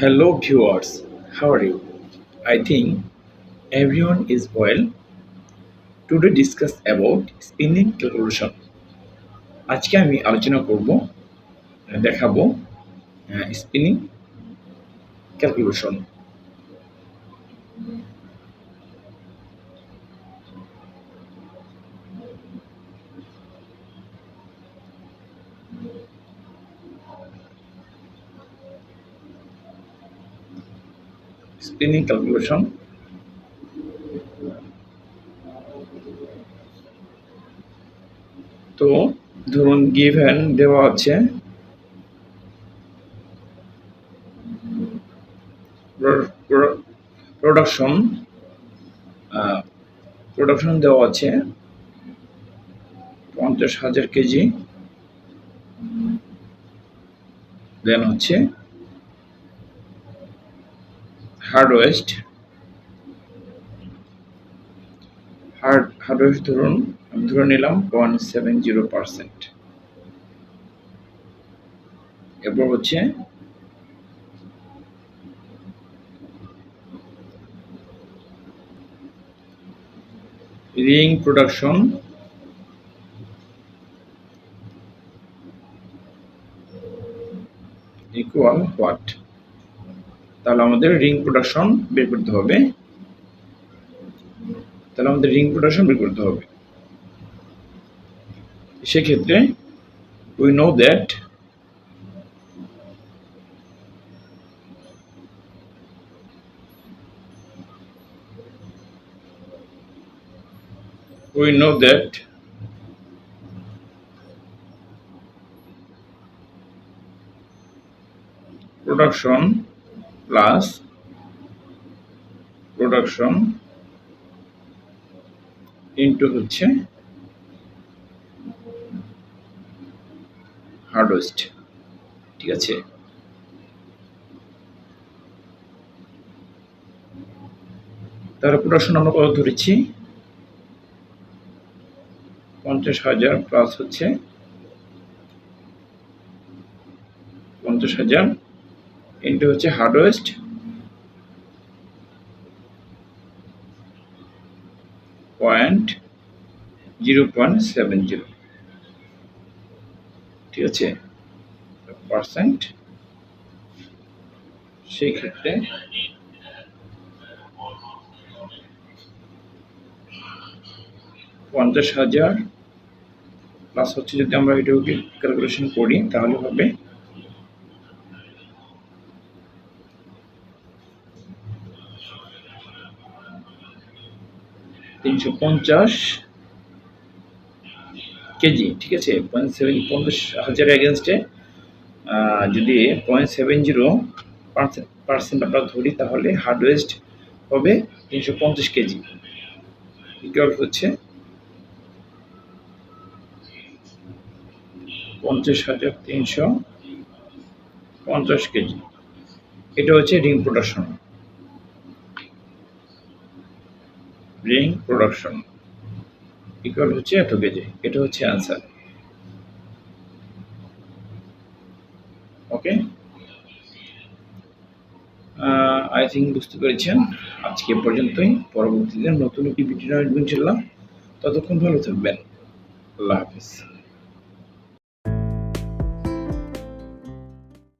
Hello viewers, how are you? I think everyone is well. Today discuss about spinning calculation. আজকে আমি আলোচনা করব দেখাবো স্পিনিং ক্যালকুলেশন স্পিনিং ক্যালকুলেশন তো ধরুন গিভেন দেওয়া আছে। প্রোডাকশন প্রোডাকশন দেওয়া আছে। পঞ্চাশ হাজার কেজি। দেন হচ্ছে hard waste hard hard waste ধরুন, আমি ধরে নিলাম পয়েন্ট সেভেন জিরো পার্সেন্ট এরপর হচ্ছে রিং প্রোডাকশন ইকুয়াল হোয়াট তাহলে আমাদের রিং প্রোডাকশন বের করতে হবে। তাহলে আমাদের রিং প্রোডাকশন বের করতে হবে। সেক্ষেত্রে we know that we know that production plus production into হচ্ছে হার্ডওয়েস্ট ঠিক আছে? তাহলে প্রোডাকশন আমরা কত ধরেছি? পঞ্চাশ হাজার প্লাস হচ্ছে পঞ্চাশ হাজার ইন্টু হচ্ছে hard waste point zero point seven zero ঠিক আছে? পার্সেন্ট সেই ক্ষেত্রে পঞ্চাশ হাজার প্লাস হচ্ছে যদি আমরা এটাকে ক্যালকুলেশন করি, তাহলে হবে তিনশো পঞ্চাশ কেজি, ঠিক আছে? পয়েন্ট সেভেন পঞ্চাশ হাজারের এগেনস্টে যদি পয়েন্ট সেভেন জিরো পার্সেন্ট আমরা ধরি, তাহলে হার্ডওয়েস্ট হবে তিনশো পঞ্চাশ কেজি। ইকুয়াল হচ্ছে পঞ্চাশ হাজার তিনশো পঞ্চাশ কেজি। এটা হচ্ছে ring production ring production equal হচ্ছে এত কেজি এটা হচ্ছে আনসার ওকে আই থিঙ্ক বুঝতে পেরেছেন। আজকে পর্যন্তই। পরবর্তীতে নতুন একটি ভিডিও আসবেন ইনশাল্লাহ ততক্ষণ ভালো থাকবেন। আল্লাহ হাফিজ।